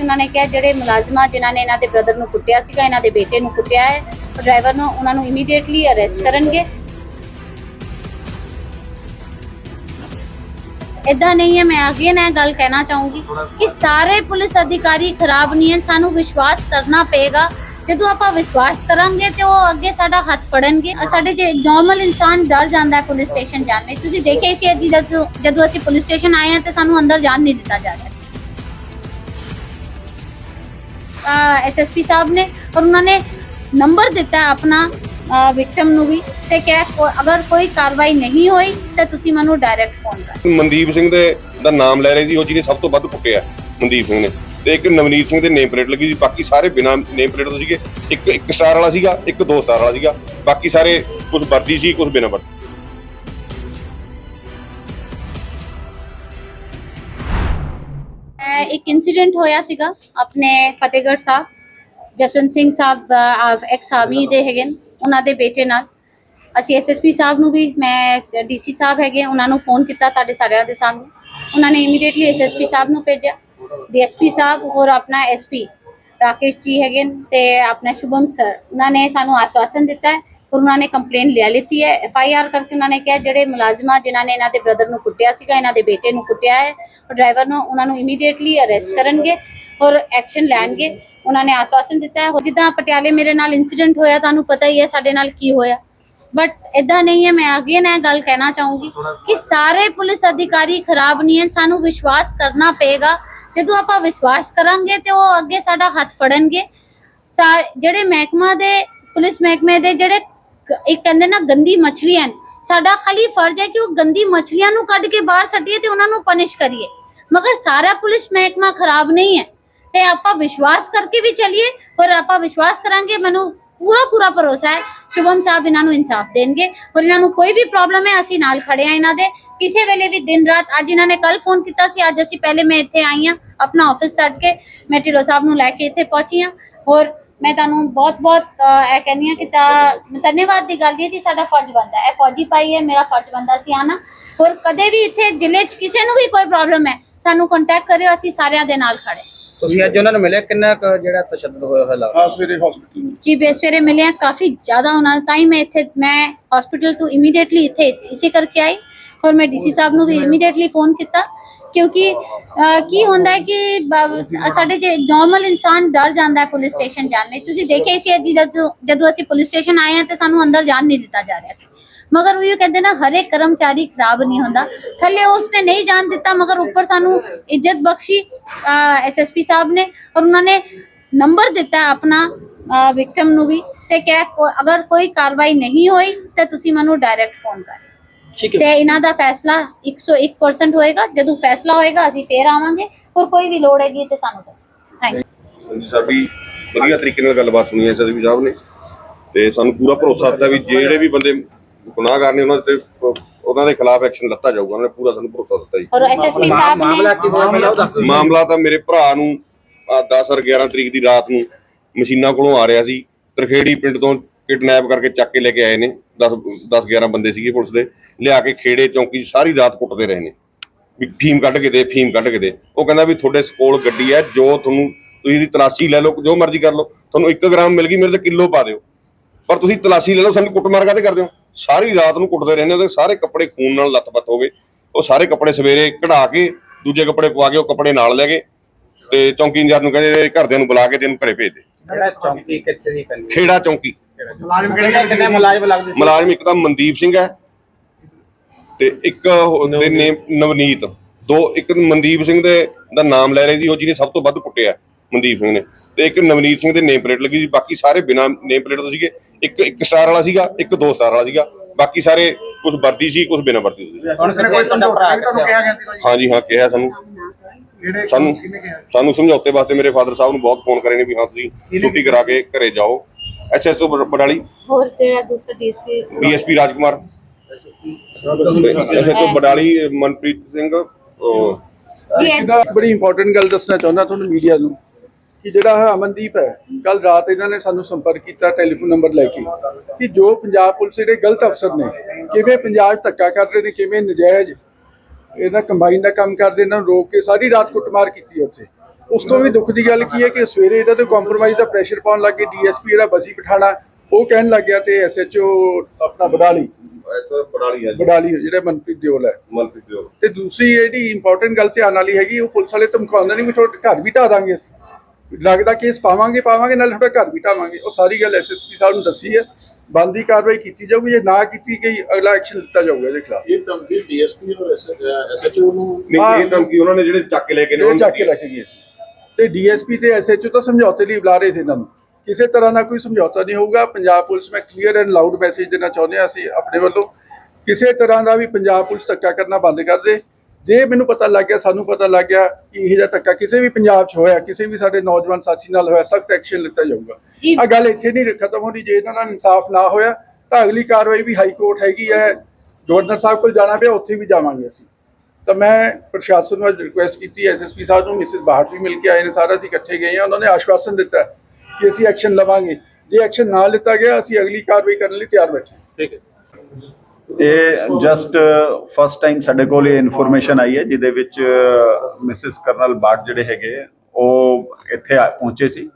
ਉਹਨਾਂ ਨੇ ਕਿਹਾ ਜਿਹੜੇ ਮੁਲਾਜ਼ਮਾਂ ਜਿਨ੍ਹਾਂ ਨੇ ਇਹਨਾਂ ਦੇ ਬ੍ਰਦਰ ਨੂੰ ਕੁੱਟਿਆ ਸੀਗਾ, ਇਹਨਾਂ ਦੇ ਬੇਟੇ ਨੂੰ ਕੁੱਟਿਆ ਹੈ ਡਰਾਈਵਰ ਨੂੰ ਉਹਨਾਂ ਨੂੰ ਇਮੀਡੀਏਟਲੀ ਅਰੈਸਟ ਕਰਨਗੇ। ਇਦਾਂ ਨਹੀਂ ਹੈ, ਮੈਂ ਅੱਗੇ ਇਹ ਗੱਲ ਕਹਿਣਾ ਚਾਹੂੰਗੀ ਕਿ ਸਾਰੇ ਪੁਲਿਸ ਅਧਿਕਾਰੀ ਖਰਾਬ ਨਹੀਂ ਹਨ ਸਾਨੂੰ ਵਿਸ਼ਵਾਸ ਕਰਨਾ ਪਏਗਾ। ਜਦੋਂ ਆਪਾਂ ਵਿਸ਼ਵਾਸ ਕਰਾਂਗੇ ਤੇ ਉਹ ਅੱਗੇ ਸਾਡਾ ਹੱਥ ਫੜਨਗੇ। ਸਾਡੇ ਜੇ ਨਾਰਮਲ ਇਨਸਾਨ ਡਰ ਜਾਂਦਾ ਹੈ ਪੁਲਿਸ ਸਟੇਸ਼ਨ ਜਾਣ ਲਈ। ਤੁਸੀਂ ਦੇਖਿਆ ਸੀ ਜਦੋਂ ਜਦੋਂ ਅਸੀਂ ਪੁਲਿਸ ਸਟੇਸ਼ਨ ਆਏ ਹਾਂ ਤੇ ਸਾਨੂੰ ਅੰਦਰ ਜਾਣ ਨਹੀਂ ਦਿੱਤਾ ਜਾ ਐਸਐਸਪੀ ਸਾਹਿਬ ਨੇ ਔਰ ਉਹਨਾਂ ਨੇ ਨੰਬਰ ਦਿੱਤਾ ਆਪਣਾ ਵਿਕਟਮ ਨੂੰ ਵੀ ਤੇ ਕਿ ਅਗਰ ਕੋਈ ਕਾਰਵਾਈ ਨਹੀਂ ਹੋਈ ਤਾਂ ਤੁਸੀਂ ਮੈਨੂੰ ਡਾਇਰੈਕਟ ਫੋਨ ਕਰ। ਮਨਦੀਪ ਸਿੰਘ ਦੇ ਦਾ ਨਾਮ ਲੈ ਰਹੇ ਸੀ, ਉਹ ਜਿਹਨੇ ਸਭ ਤੋਂ ਵੱਧ ਕੁੱਟਿਆ, ਮਨਦੀਪ ਸਿੰਘ ਨੇ। ਤੇ ਇੱਕ ਨਵਨੀਤ ਸਿੰਘ ਦੇ ਨੇਮ ਪਲੇਟ ਲੱਗੀ ਸੀ, ਬਾਕੀ ਸਾਰੇ ਬਿਨਾ ਨੇਮ ਪਲੇਟ ਤੋਂ ਸੀਗੇ। ਇੱਕ ਇੱਕ ਸਟਾਰ ਵਾਲਾ ਸੀਗਾ, ਇੱਕ ਦੋ ਸਟਾਰ ਵਾਲਾ ਸੀਗਾ। ਬਾਕੀ ਸਾਰੇ ਕੁਝ ਵਰਦੀ ਸੀ ਕੁਝ ਬਿਨਾ ਵਰਦੀ। ਅਹ ਇੱਕ ਇਨਸੀਡੈਂਟ ਹੋਇਆ ਸੀਗਾ ਆਪਣੇ ਫਤਿਹਗੜ੍ਹ ਸਾਹਿਬ ਜਸਵੰਤ ਸਿੰਘ ਸਾਹਿਬ ਐਕਸ ਆਰਮੀ ਦੇ ਹੈਗੇ ਨੇ, ਉਹਨਾਂ ਦੇ ਬੇਟੇ ਨਾਲ। ਅਸੀਂ ਐਸਐਸਪੀ ਸਾਹਿਬ ਨੂੰ ਵੀ ਮੈਂ ਡੀਸੀ ਸਾਹਿਬ ਹੈਗੇ ਉਹਨਾਂ ਨੂੰ ਫੋਨ ਕੀਤਾ ਤੁਹਾਡੇ ਸਾਰਿਆਂ ਦੇ ਸਾਹਮਣੇ। ਉਹਨਾਂ ਨੇ ਇਮੀਡੀਏਟਲੀ ਐਸਐਸਪੀ ਸਾਹਿਬ ਨੂੰ ਭੇਜਿਆ। ਡੀਐਸਪੀ ਸਾਹਿਬ ਔਰ ਆਪਣਾ ਐਸਪੀ ਰਾਕੇਸ਼ ਜੀ ਹੈਗੇ ਨੇ ਤੇ ਆਪਣਾ ਸ਼ੁਭਮ ਸਰ ਉਹਨਾਂ ਨੇ ਸਾਨੂੰ ਆਸ਼ਵਾਸਨ ਦਿੱਤਾ ਹੈ ਔਰ ਉਹਨਾਂ ਨੇ ਕੰਪਲੇਨ ਲਿਆ, ਲਿੱਤੀ ਹੈ। ਐਫ ਆਈ ਆਰ ਕਰਕੇ ਉਹਨਾਂ ਨੇ ਕਿਹਾ, ਜਿਹੜੇ ਮੁਲਾਜ਼ਮਾਂ ਜਿਨ੍ਹਾਂ ਨੇ ਇਹਨਾਂ ਦੇ ਬ੍ਰਦਰ ਨੂੰ ਕੁੱਟਿਆ ਸੀਗਾ, ਇਹਨਾਂ ਦੇ ਬੇਟੇ ਨੂੰ ਕੁੱਟਿਆ ਹੈ, ਉਹ ਡਰਾਈਵਰ ਨੂੰ ਉਹਨਾਂ ਨੂੰ ਇਮੀਡੀਏਟਲੀ ਅਰੈਸਟ ਕਰਨਗੇ ਔਰ ਐਕਸ਼ਨ ਲੈਣਗੇ। ਉਹਨਾਂ ਨੇ ਆਸ਼ਵਾਸਨ ਦਿੱਤਾ ਹੈ। ਜਿੱਦਾਂ ਪਟਿਆਲੇ ਮੇਰੇ ਨਾਲ ਇਨਸੀਡੈਂਟ ਹੋਇਆ, ਤੁਹਾਨੂੰ ਪਤਾ ਹੀ ਹੈ ਸਾਡੇ ਨਾਲ ਕੀ ਹੋਇਆ। ਬਟ ਇਦਾਂ ਨਹੀਂ ਹੈ, ਮੈਂ ਅੱਗੇ ਨਾ ਇਹ ਗੱਲ ਕਹਿਣਾ ਚਾਹੂੰਗੀ ਕਿ ਸਾਰੇ ਪੁਲਿਸ ਅਧਿਕਾਰੀ ਖਰਾਬ ਨਹੀਂ ਹਨ ਸਾਨੂੰ ਵਿਸ਼ਵਾਸ ਕਰਨਾ ਪਏਗਾ। ਜਦੋਂ ਆਪਾਂ ਵਿਸ਼ਵਾਸ ਕਰਾਂਗੇ ਤੇ ਉਹ ਅੱਗੇ ਸਾਡਾ ਹੱਥ ਫੜਨਗੇ। ਸਾ- ਜਿਹੜੇ ਮਹਿਕਮਾ ਦੇ, ਪੁਲਿਸ ਮਹਿਕਮੇ ਦੇ ਜਿਹੜੇ ਗ- ਕਹਿੰਦੇ ਨਾ ਗੰਦੀ ਮੱਛਲੀਆਂ ਨੇ, ਸਾਡਾ ਖਾਲੀ ਫਰਜ਼ ਹੈ ਕਿ ਉਹ ਗੰਦੀ ਮੱਛਲੀਆਂ ਨੂੰ ਕੱਢ ਕੇ ਬਾਹਰ ਸੱਟੀਏ ਤੇ ਉਹਨਾਂ ਨੂੰ ਪਨਿਸ਼ ਕਰੀਏ। ਮਗਰ ਸਾਰਾ ਪੁਲਿਸ ਮਹਿਕਮਾ ਖਰਾਬ ਨਹੀਂ ਹੈ। ਤੇ ਆਪਾਂ ਵਿਸ਼ਵਾਸ ਕਰਕੇ ਵੀ ਚੱਲੀਏ ਔਰ ਆਪਾਂ ਵਿਸ਼ਵਾਸ ਕਰਾਂਗੇ ਮੈਨੂੰ ਪੂਰਾ ਪੂਰਾ ਭਰੋਸਾ ਹੈ। ਸ਼ੁਭਮ ਸਾਹਿਬ ਇਹਨਾਂ ਨੂੰ ਇਨਸਾਫ ਦੇਣਗੇ ਔਰ ਇਹਨਾਂ ਨੂੰ ਕੋਈ ਵੀ ਪ੍ਰੋਬਲਮ ਹੈ ਅਸੀਂ ਨਾਲ ਖੜੇ ਆ ਇਹਨਾਂ ਦੇ। ਕਿਸੇ ਵੇਲੇ ਵੀ ਦਿਨ ਰਾਤ ਅੱਜ ਇਹਨਾਂ ਨੇ ਕੱਲ ਫੋਨ ਕੀਤਾ ਸੀ ਅੱਜ ਅਸੀਂ ਪਹਿਲੇ ਮੈਂ ਇੱਥੇ ਆਈ ਆ ਆਪਣਾ ਆਫਿਸ ਛੱਡ ਕੇ ਮੈਂ ਢਿੱਲੋਂ ਸਾਹਿਬ ਨੂੰ ਲੈ ਕੇ ਇੱਥੇ ਪਹੁੰਚੀ ਆ ਔਰ ਮੈਂ ਤੁਹਾਨੂੰ ਬਹੁਤ ਬਹੁਤ ਅਹ, ਇਹ ਕਹਿੰਦੀ ਹਾਂ ਕਿ ਤਾਂ ਧੰਨਵਾਦ ਦੀ ਗੱਲ ਇਹ ਜੀ ਸਾਡਾ ਫਰਜ਼ ਬਣਦਾ ਹੈ। ਇਹ ਫੌਜੀ ਪਾਈ ਹੈ ਮੇਰਾ ਫਰਜ਼ ਬਣਦਾ ਸੀ ਆਣਾ ਔਰ ਕਦੇ ਵੀ ਇੱਥੇ ਜ਼ਿਲ੍ਹੇ 'ਚ ਕਿਸੇ ਨੂੰ ਵੀ ਕੋਈ ਪ੍ਰੋਬਲਮ ਹੈ ਸਾਨੂੰ ਕੰਟੈਕਟ ਕਰਿਓ ਅਸੀਂ ਸਾਰਿਆਂ ਦੇ ਨਾਲ ਖੜੇ। ਤੁਸੀਂ ਅੱਜ ਉਹਨਾਂ ਨੂੰ ਮਿਲਿਆ ਕਿੰਨਾ ਕੁ ਜਿਹੜਾ ਤਸ਼ੱਦਦ ਹੋਇਆ ਹੋਇਆ ਲੱਗਦਾ? ਆ ਸਵੇਰੇ ਹਸਪੀਟਲ ਜੀ ਬੇਸਵੇਰੇ ਮਿਲੇ ਆ ਕਾਫੀ ਜ਼ਿਆਦਾ ਉਹਨਾਂ ਤਾਂ ਹੀ ਮੈਂ ਇੱਥੇ ਮੈਂ ਹਸਪੀਟਲ ਤੋਂ ਇਮੀਡੀਏਟਲੀ ਇੱਥੇ ਇਸੇ ਕਰਕੇ ਆਈ। ਔਰ ਮੈਂ ਡੀਸੀ ਸਾਹਿਬ ਨੂੰ ਵੀ ਇਮੀਡੀਏਟਲੀ ਫੋਨ ਕੀਤਾ। ਕਿਉਂਕਿ ਅਹ, ਕੀ ਹੁੰਦਾ ਹੈ ਕਿ ਬ- ਸਾਡੇ ਜੇ ਨਾਰਮਲ ਇਨਸਾਨ ਡਰ ਜਾਂਦਾ ਹੈ ਪੁਲਿਸ ਸਟੇਸ਼ਨ ਜਾਣ ਲਈ। ਤੁਸੀਂ ਦੇਖਿਆ ਸੀ ਅੱਜ ਜਦੋਂ ਜਦੋਂ ਅਸੀਂ ਪੁਲਿਸ ਸਟੇਸ਼ਨ ਆਏ ਹਾਂ ਤੇ ਸਾਨੂੰ ਅੰਦਰ ਜਾਣ ਨਹੀਂ ਦਿੱਤਾ ਜਾ ਰਿਹਾ ਸੀ। ਮਗਰ ਉਹ ਕਹਿੰਦੇ ਨਾ ਹਰੇਕ ਕਰਮਚਾਰੀ ਖਰਾਬ ਨਹੀਂ ਹੁੰਦਾ। ਥੱਲੇ ਉਸਨੇ ਨਹੀਂ ਜਾਣ ਦਿੱਤਾ ਮਗਰ ਉੱਪਰ ਸਾਨੂੰ ਇੱਜ਼ਤ ਬਖਸ਼ੀ ਐਸਐਸਪੀ ਸਾਹਿਬ ਨੇ ਔਰ ਉਹਨਾਂ ਨੇ ਨੰਬਰ ਦਿੱਤਾ ਹੈ ਆਪਣਾ ਵਿਕਟਮ ਨੂੰ ਵੀ ਤੇ ਕਿ ਅਗਰ ਕੋਈ ਕਾਰਵਾਈ ਨਹੀਂ ਹੋਈ ਤਾਂ ਤੁਸੀਂ ਮੈਨੂੰ ਡਾਇਰੈਕਟ ਫੋਨ ਕਰ। ਠੀਕ ਤੇ ਇਹਨਾਂ ਦਾ ਫੈਸਲਾ 101% ਹੋਏਗਾ। ਜਦੋਂ ਫੈਸਲਾ ਹੋਏਗਾ ਅਸੀਂ ਫੇਰ ਆਵਾਂਗੇ। ਹੋਰ ਕੋਈ ਵੀ ਲੋੜ ਹੈਗੀ ਤੇ ਸਾਨੂੰ ਦੱਸੋ। ਥੈਂਕ ਯੂ ਹਾਂਜੀ ਸਾਡੀ ਵਧੀਆ ਤਰੀਕੇ ਨਾਲ ਗੱਲਬਾਤ ਸੁਣੀ ਹੈ ਸਦਵੀ ਸਾਹਿਬ ਨੇ। ਤੇ ਸਾਨੂੰ ਪੂਰਾ ਭਰੋਸਾ ਦਿੱਤਾ ਵੀ ਜਿਹੜੇ ਵੀ ਬੰਦੇ ਗੁਨਾਹਗਾਰ ਨੇ ਉਹਨਾਂ ਤੇ ਉਹਨਾਂ ਦੇ ਖਿਲਾਫ ਐਕਸ਼ਨ ਲੱਤਾ ਜਾਊਗਾ। ਉਹਨਾਂ ਨੇ ਪੂਰਾ ਸਾਨੂੰ ਭਰੋਸਾ ਦਿੱਤਾ ਜੀ। ਔਰ ਐਸਐਸਪੀ ਸਾਹਿਬ ਨੇ ਮਾਮਲਾ ਕੀ ਹੋਇਆ? ਪਹਿਲਾਂ ਉਹ ਦੱਸ ਦਿਓ। ਮਾਮਲਾ ਤਾਂ ਮੇਰੇ ਭਰਾ ਨੂੰ 10 ਔਰ 11 ਤਰੀਕ ਦੀ ਰਾਤ ਨੂੰ ਮਸ਼ੀਨਾਂ ਕੋਲੋਂ ਆ ਰਿਹਾ ਸੀ। ਤਰਖੇੜੀ ਪਿੰਡ ਤੋਂ ਕਿਡਨੈਪ ਕਰਕੇ ਚੱਕ ਕੇ ਲੈ ਕੇ ਆਏ ਨੇ। 10 10 11 ਬੰਦੇ ਸੀਗੇ ਪੁਲਿਸ ਦੇ। ਲਿਆ ਕੇ ਖੇੜੇ ਚੌਂਕੀ ਸਾਰੀ ਰਾਤ ਕੁੱਟਦੇ ਰਹੇ ਨੇ। ਵੀ ਫੀਮ ਕੱਢ ਕੇ ਦੇ ਫੀਮ ਕੱਢ ਕੇ ਦੇ। ਉਹ ਕਹਿੰਦਾ ਵੀ ਤੁਹਾਡੇ ਕੋਲ ਗੱਡੀ ਹੈ ਜੋ ਤੁਹਾਨੂੰ ਤੁਸੀਂ ਦੀ ਤਲਾਸ਼ੀ ਲੈ ਲਓ ਜੋ ਮਰਜ਼ੀ ਕਰ ਲਓ। ਤੁਹਾਨੂੰ 1 ਗ੍ਰਾਮ ਮਿਲ ਗਈ ਮੇਰੇ ਤੇ ਕਿਲੋ ਪਾ ਦਿਓ। ਪਰ ਤੁਸੀਂ ਤਲਾਸ਼ੀ ਲੈ ਲਓ ਸਾਨੂੰ ਕੁੱਟਮਾਰ ਕਾਹਤੇ ਕਰਦੇ ਹੋ? ਸਾਰੀ ਰਾਤ ਨੂੰ ਕੁੱਟਦੇ ਰਹਿੰਦੇ ਉਹਦੇ ਸਾਰੇ ਕੱਪੜੇ ਖੂਨ ਨਾਲ ਲੱਤ-ਪੱਤ ਹੋ ਗਏ। ਉਹ ਸਾਰੇ ਕੱਪੜੇ ਸਵੇਰੇ ਕਢਾ ਕੇ ਦੂਜੇ ਕੱਪੜੇ ਪਵਾ ਕੇ ਉਹ ਕੱਪੜੇ ਨਾਲ ਲੈ ਗਏ। ਤੇ ਚੌਂਕੀ ਇੰਚਾਰਜ ਨੂੰ ਕਹਿੰਦੇ ਘਰਦਿਆਂ ਨੂੰ ਬੁਲਾ ਕੇ ਤੇ ਇਹਨੂੰ ਘਰੇ ਭੇਜ ਦੇ। ਜਿਹੜਾ ਚੌਂਕੀ ਕਿੱਥੇ ਦੀ ਪੈਂਦੀ ਖੇੜਾ ਚੌਂਕੀ। ਮੁਲਾਜ਼ਮ ਕਿਹੜੇ ਕਿੰਨੇ ਮੁਲਾਜ਼ਮ ਲੱਗਦੇ ਸੀ। ਮੁਲਾਜ਼ਮ ਇੱਕ ਤਾਂ ਮਨਦੀਪ ਸਿੰਘ ਹੈ ਤੇ ਇੱਕ ਉਹ ਦੇ ਨੇਮ ਨਵਨੀਤ। ਦੋ ਇੱਕ ਮਨਦੀਪ ਸਿੰਘ ਦੇ ਦਾ ਨਾਮ ਲੈ ਰਹੇ ਸੀ ਉਹ ਜਿਹਨੇ ਸਭ ਤੋਂ ਵੱਧ ਕੁੱਟਿਆ ਮਨਦੀਪ ਸਿੰਘ ਨੇ। ਤੇ ਇੱਕ ਨਵਨੀਤ ਸਿੰਘ ਦੇ ਨੇਮ ਪਲੇਟ ਲੱਗੀ ਸੀ ਬਾਕੀ ਸਾਰੇ ਬਿਨਾ ਨੇਮ ਪਲੇਟ ਤੋਂ ਸੀਗੇ। ਇੱਕ ਇੱਕ ਸਟਾਰ ਵਾਲਾ ਸੀਗਾ ਇੱਕ ਦੋ ਸਟਾਰ ਵਾਲਾ ਸੀਗਾ। ਬਾਕੀ ਸਾਰੇ ਕੁਝ ਵਰਦੀ ਸੀ ਕੁਝ ਬਿਨਾ ਵਰਦੀ ਸੀ ਹੁਣ ਕੋਈ ਤੁਹਾਡਾ ਭਰਾ ਤੁਹਾਨੂੰ ਕਿਹਾ ਗਿਆ ਸੀ ਹਾਂਜੀ ਹਾਂ ਕਿਹਾ ਸਾਨੂੰ। ਸਾਨੂੰ ਸਾਨੂੰ ਸਮਝੌਤੇ ਵਾਸਤੇ ਮੇਰੇ ਫਾਦਰ ਸਾਹਿਬ ਨੂੰ ਬਹੁਤ ਫੋਨ ਕਰੇ ਨੇ ਵੀ ਹਾਂ ਤੁਸੀਂ ਛੁੱਟੀ ਕਰਾ ਕੇ ਘਰੇ ਜਾਓ। ਐਸਐਸਓ ਬਡਾਲੀ? ਹੋਰ ਕਿਹੜਾ ਦੂਸਰਾ DSP? DSP Rajkumar. SSO Badali Manpreet Singh ਉਹ ਇੱਕ ਬੜੀ ਇੰਪੋਰਟੈਂਟ ਗੱਲ ਦੱਸਣਾ ਚਾਹੁੰਦਾ ਤੁਹਾਨੂੰ ਮੀਡੀਆ ਨੂੰ ਕਿ ਜਿਹੜਾ ਹੈ ਅਮਨਦੀਪ ਹੈ ਕੱਲ ਰਾਤ ਇਹਨਾਂ ਨੇ ਸਾਨੂੰ ਸੰਪਰਕ ਕੀਤਾ ਟੈਲੀਫੋਨ ਨੰਬਰ ਲੈ ਕੇ ਕਿ ਜੋ ਪੰਜਾਬ ਪੁਲਿਸ ਦੇ ਗਲਤ ਅਫਸਰ ਨੇ ਕਿਵੇਂ ਪੰਜਾਬ ਧੱਕਾ ਕਰ ਰਹੇ ਨੇ ਕਿਵੇਂ ਨਜਾਇਜ਼ ਇਹਨਾਂ ਕੰਬਾਈਨ ਦਾ ਕੰਮ ਕਰਦੇ ਇਹਨਾਂ ਨੂੰ ਰੋਕ ਕੇ ਸਾਰੀ ਰਾਤ ਕੁੱਟਮਾਰ ਕੀਤੀ ਉੱਥੇ। ਉਸ ਤੋਂ ਵੀ ਦੁੱਖ ਦੀ ਗੱਲ ਕੀ ਹੈ ਕਿ ਸਵੇਰੇ ਇਹਨਾਂ ਤੇ ਕੰਪਰੋਮਾਈਜ਼ ਦਾ ਪ੍ਰੈਸ਼ਰ ਪਾਉਣ ਲੱਗੇ ਡੀਐਸਪੀ ਜਿਹੜਾ ਬਸੀ ਪਠਾਣਾ ਉਹ ਕਹਿਣ ਲੱਗ ਗਿਆ ਤੇ ਐਸਐਚਓ ਆਪਣਾ ਬਡਾਲੀ। ਹੈ ਬਡਾਲੀ ਜਿਹੜਾ ਮਨਪ੍ਰੀਤ ਦਿਓਲ ਹੈ। ਮਨਪ੍ਰੀਤ ਦਿਓ ਤੇ ਦੂਸਰੀ ਜਿਹੜੀ ਇੰਪੋਰਟੈਂਟ ਗੱਲ ਧਿਆਨ ਵਾਲੀ ਹੈਗੀ ਉਹ ਪੁਲਿਸ ਵਾਲੇ ਧਮਕਾਉਂਦੇ ਨਹੀਂ ਵੀ ਤੁਹਾਡੇ ਘਰ ਵੀ ਢਾਹ ਦਾਂਗੇ ਅਸੀਂ। ਲੱਗਦਾ ਕੇਸ ਪਾਵਾਂਗੇ ਪਾਵਾਂਗੇ ਨਾਲ ਤੁਹਾਡਾ ਘਰ ਵੀ ਢਾਵਾਂਗੇ। ਉਹ ਸਾਰੀ ਗੱਲ ਐਸਐਸਪੀ ਸਾਹਿਬ ਨੂੰ ਦੱਸੀ ਹੈ। ਬੰਦੀ ਕਾਰਵਾਈ ਕੀਤੀ ਜਾਊਗੀ ਜੇ ਨਾ ਕੀਤੀ ਗਈ ਅਗਲਾ ਐਕਸ਼ਨ ਲਿੱਤਾ ਜਾਊਗਾ ਇਹਦੇ ਖਿਲਾਫ। ਇਹ ਧਮਕੀ ਡੀਐਸਪੀ ਔਰ ਐਸਐਚਓ ਨੂੰ ਨਹੀਂ ਇਹ ਧਮਕੀ ਉਹਨਾਂ ਨੇ ਜਿਹੜੇ ਚੱਕ ਕੇ ਲੈ ਕੇ ਨੇ ਉਹਨਾਂ ਚੱਕ ਕੇ ਲੈ ਕੇ ਗਏ ਸੀ। ਤੇ ਡੀਐਸਪੀ ਤੇ ਐਸਐਚਓ ਤਾਂ ਸਮਝੌਤੇ ਲਈ ਬੁਲਾ ਰਹੇ ਸੀ ਇਹਨਾਂ ਨੂੰ। ਕਿਸੇ ਤਰ੍ਹਾਂ ਦਾ ਕੋਈ ਸਮਝੌਤਾ ਨਹੀਂ ਹੋਊਗਾ। ਪੰਜਾਬ ਪੁਲਿਸ ਮੈਂ ਕਲੀਅਰ ਐਂਡ ਲਾਊਡ ਮੈਸੇਜ ਦੇਣਾ ਚਾਹੁੰਦੇ ਹਾਂ ਅਸੀਂ ਆਪਣੇ ਵੱਲੋਂ। ਕਿਸੇ ਤਰ੍ਹਾਂ ਦਾ ਵੀ ਪੰਜਾਬ ਪੁਲਿਸ ਧੱਕਾ ਕਰਨਾ ਬੰਦ ਕਰ ਦੇ। ਜੇ ਮੈਨੂੰ ਪਤਾ ਲੱਗ ਗਿਆ ਸਾਨੂੰ ਪਤਾ ਲੱਗ ਗਿਆ ਕਿ ਇਹ ਜਿਹਾ ਧੱਕਾ ਕਿਸੇ ਵੀ ਪੰਜਾਬ 'ਚ ਹੋਇਆ ਕਿਸੇ ਵੀ ਸਾਡੇ ਨੌਜਵਾਨ ਸਾਥੀ ਨਾਲ ਹੋਇਆ ਸਖਤ ਐਕਸ਼ਨ ਲਿੱਤਾ ਜਾਊਗਾ। ਆ ਗੱਲ ਇੱਥੇ ਨਹੀਂ ਖਤਮ ਹੋਣੀ। ਜੇ ਇਹਨਾਂ ਨਾਲ ਇਨਸਾਫ ਨਾ ਹੋਇਆ ਤਾਂ ਅਗਲੀ ਕਾਰਵਾਈ ਵੀ ਹਾਈ ਕੋਰਟ ਹੈਗੀ ਹੈ। ਗਵਰਨਰ ਸਾਹਿਬ ਕੋਲ ਜਾਣਾ ਪਿਆ ਉੱਥੇ ਵੀ ਜਾਵਾਂਗੇ ਅਸੀਂ। ਤਾਂ ਮੈਂ ਪ੍ਰਸ਼ਾਸਨ ਨੂੰ ਅੱਜ ਰਿਕੁਐਸਟ ਕੀਤੀ ਐਸਐਸਪੀ ਸਾਹਿਬ ਨੂੰ ਮਿਸਿਸ ਬਾਹਟ ਵੀ ਮਿਲ ਕੇ ਆਏ ਨੇ ਸਾਰਾ ਅਸੀਂ ਇਕੱਠੇ ਗਏ ਹਾਂ ਉਹਨਾਂ ਨੇ ਆਸ਼ਵਾਸਨ ਦਿੱਤਾ ਕਿ ਅਸੀਂ ਐਕਸ਼ਨ ਲਵਾਂਗੇ। ਜੇ ਐਕਸ਼ਨ ਨਾ ਲਿੱਤਾ ਗਿਆ ਅਸੀਂ ਅਗਲੀ ਕਾਰਵਾਈ ਕਰਨ ਲਈ ਤਿਆਰ ਬੈਠੇ। ਠੀਕ ਹੈ ਇਹ ਜਸਟ ਫਸਟ ਟਾਈਮ ਸਾਡੇ ਕੋਲ ਇਹ ਇਨਫੋਰਮੇਸ਼ਨ ਆਈ ਹੈ ਜਿਹਦੇ ਵਿੱਚ ਮਿਸਿਸ ਕਰਨਲ ਬਾਟ ਜਿਹੜੇ ਹੈਗੇ ਉਹ ਇੱਥੇ ਆ- ਪਹੁੰਚੇ ਸੀ।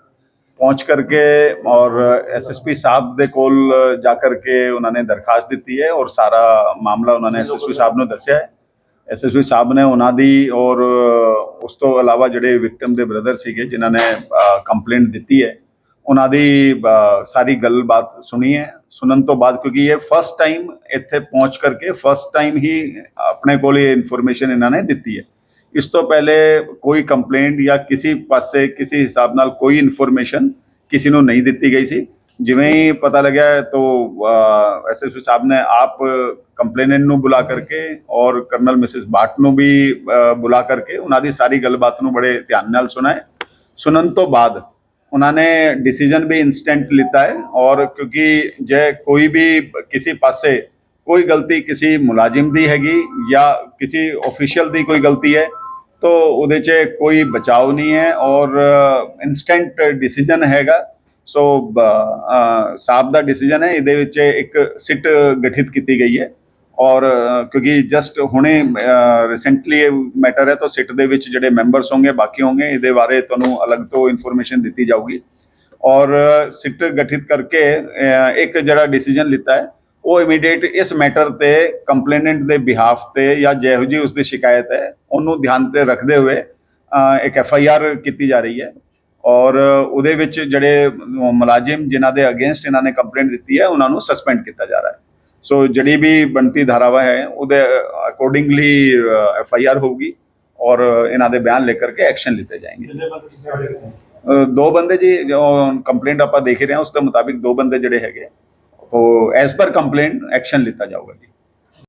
ਪਹੁੰਚ ਕਰਕੇ ਔਰ ਐਸਐਸਪੀ ਸਾਹਿਬ ਦੇ ਕੋਲ ਜਾ ਕਰਕੇ ਉਹਨਾਂ ਨੇ ਦਰਖਾਸਤ ਦਿੱਤੀ ਹੈ ਔਰ ਸਾਰਾ ਮਾਮਲਾ ਉਹਨਾਂ ਨੇ ਐਸਐਸਪੀ ਸਾਹਿਬ ਨੂੰ ਦੱਸਿਆ ਹੈ। ਐਸਐਸਪੀ ਸਾਹਿਬ ਨੇ ਉਹਨਾਂ ਦੀ ਔਰ ਉਸ ਤੋਂ ਇਲਾਵਾ ਜਿਹੜੇ ਵਿਕਟਮ ਦੇ ਬ੍ਰਦਰ ਸੀਗੇ, ਜਿਨ੍ਹਾਂ ਨੇ ਕੰਪਲੇਂਟ ਦਿੱਤੀ ਹੈ, ਉਹਨਾਂ ਦੀ ਸਾਰੀ ਗੱਲਬਾਤ ਸੁਣੀ ਹੈ। ਸੁਣਨ ਤੋਂ ਬਾਅਦ ਕਿਉਂਕਿ ਇਹ ਫਸਟ ਟਾਈਮ ਇੱਥੇ ਪਹੁੰਚ ਕਰਕੇ ਫਸਟ ਟਾਈਮ ਹੀ ਆਪਣੇ ਕੋਲ ਇਹ ਇਨਫੋਰਮੇਸ਼ਨ ਇਹਨਾਂ ਨੇ ਦਿੱਤੀ ਹੈ। ਇਸ ਤੋਂ ਪਹਿਲੇ ਕੋਈ ਕੰਪਲੇਂਟ ਜਾਂ ਕਿਸੇ ਪਾਸੇ, ਕਿਸੇ ਹਿਸਾਬ ਨਾਲ ਕੋਈ ਇਨਫੋਰਮੇਸ਼ਨ ਕਿਸੇ ਨੂੰ ਨਹੀਂ ਦਿੱਤੀ ਗਈ ਸੀ। ਜਿਵੇਂ ਹੀ ਪਤਾ ਲੱਗਿਆ तो ਐਸਐਸਪੀ ਸਾਹਿਬ ਨੇ ਆਪ ਕੰਪਲੇਨੈਂਟ ਨੂੰ ਬੁਲਾ ਕਰਕੇ ਔਰ ਕਰਨਲ ਮਿਸਿਸ ਬਾਟ ਨੂੰ ਵੀ ਬੁਲਾ ਕਰਕੇ ਉਹਨਾਂ ਦੀ ਸਾਰੀ ਗੱਲਬਾਤ ਨੂੰ ਬੜੇ ਧਿਆਨ ਨਾਲ ਸੁਣਾ ਹੈ। ਸੁਣਨ ਤੋਂ ਬਾਅਦ ਉਹਨਾਂ ਨੇ ਡਿਸੀਜਨ ਵੀ ਇਨਸਟੈਂਟ ਲਿੱਤਾ ਹੈ ਔਰ ਕਿਉਂਕਿ ਜੇ ਕੋਈ ਵੀ ਕਿਸੇ ਪਾਸੇ ਕੋਈ ਗਲਤੀ ਕਿਸੇ ਮੁਲਾਜ਼ਮ ਦੀ ਹੈਗੀ ਜਾਂ ਕਿਸੇ ਅਫੀਸ਼ੀਅਲ ਦੀ ਕੋਈ ਗਲਤੀ ਹੈ, ਤਾਂ ਉਹਦੇ 'ਚ ਕੋਈ ਬਚਾਓ ਨਹੀਂ ਹੈ ਔਰ ਇਨਸਟੈਂਟ ਡਿਸੀਜਨ ਹੈਗਾ। ਸੋ ਸਾਹਿਬ ਦਾ ਡਿਸੀਜਨ ਹੈ, ਇਹਦੇ ਵਿੱਚ ਇੱਕ ਸਿਟ ਗਠਿਤ ਕੀਤੀ ਗਈ ਹੈ। ਔਰ ਕਿਉਂਕਿ ਜਸਟ ਹੁਣੇ ਰੀਸੈਂਟਲੀ ਇਹ ਮੈਟਰ ਹੈ, ਤਾਂ ਸਿਟ ਦੇ ਵਿੱਚ ਜਿਹੜੇ ਮੈਂਬਰਸ ਹੋਣਗੇ, ਬਾਕੀ ਹੋਣਗੇ, ਇਹਦੇ ਬਾਰੇ ਤੁਹਾਨੂੰ ਅਲੱਗ ਤੋਂ ਇਨਫੋਰਮੇਸ਼ਨ ਦਿੱਤੀ ਜਾਊਗੀ। ਔਰ ਸਿਟ ਗਠਿਤ ਕਰਕੇ ਇੱਕ ਜਿਹੜਾ ਡਿਸੀਜਨ ਲਿੱਤਾ ਹੈ, ਉਹ ਇਮੀਡੀਏਟ ਇਸ ਮੈਟਰ ਤੇ ਕੰਪਲੇਨੈਂਟ ਦੇ ਬਿਹਾਫ ਤੇ ਜਾਂ ਜਿਹੋ ਜੀ ਉਸ ਦੀ ਸ਼ਿਕਾਇਤ ਹੈ, ਉਹਨੂੰ ਧਿਆਨ ਤੇ ਰੱਖਦੇ ਹੋਏ ਇੱਕ ਐਫ ਆਈ ਆਰ ਕੀਤੀ ਜਾ ਰਹੀ ਹੈ। ਔਰ ਉਹਦੇ ਵਿੱਚ ਜਿਹੜੇ ਮੁਲਾਜ਼ਮ ਜਿਨ੍ਹਾਂ ਦੇ ਅਗੇਂਸਟ ਇਹਨਾਂ ਨੇ ਕੰਪਲੇਂਟ ਦਿੱਤੀ ਹੈ ਉਹਨਾਂ ਨੂੰ ਸਸਪੈਂਡ ਕੀਤਾ ਜਾ ਰਿਹਾ ਹੈ। ਸੋ ਜਿਹੜੀ ਵੀ ਬਣਤੀ ਧਾਰਾਵਾਂ ਹੈ ਉਹਦੇ ਅਕੋਰਡਿੰਗਲੀ ਐਫ ਆਈ ਆਰ ਹੋਊਗੀ ਔਰ ਇਹਨਾਂ ਦੇ ਬਿਆਨ ਲੈ ਕਰਕੇ ਐਕਸ਼ਨ ਲਿੱਤੇ ਅ, ਦੋ ਬੰਦੇ ਜੀ ਜੋ ਕੰਪਲੇਂਟ ਆਪਾਂ ਦੇਖ ਰਹੇ ਹਾਂ ਉਸ ਦੇ ਮੁਤਾਬਿਕ ਦੋ ਬੰਦੇ ਜਿਹੜੇ ਹੈਗੇ ਤੋ ਐਸ ਪਰ ਕੰਪਲੇਂਟ ਐਕਸ਼ਨ ਲਿੱਤਾ ਜਾਊਗਾ ਜੀ।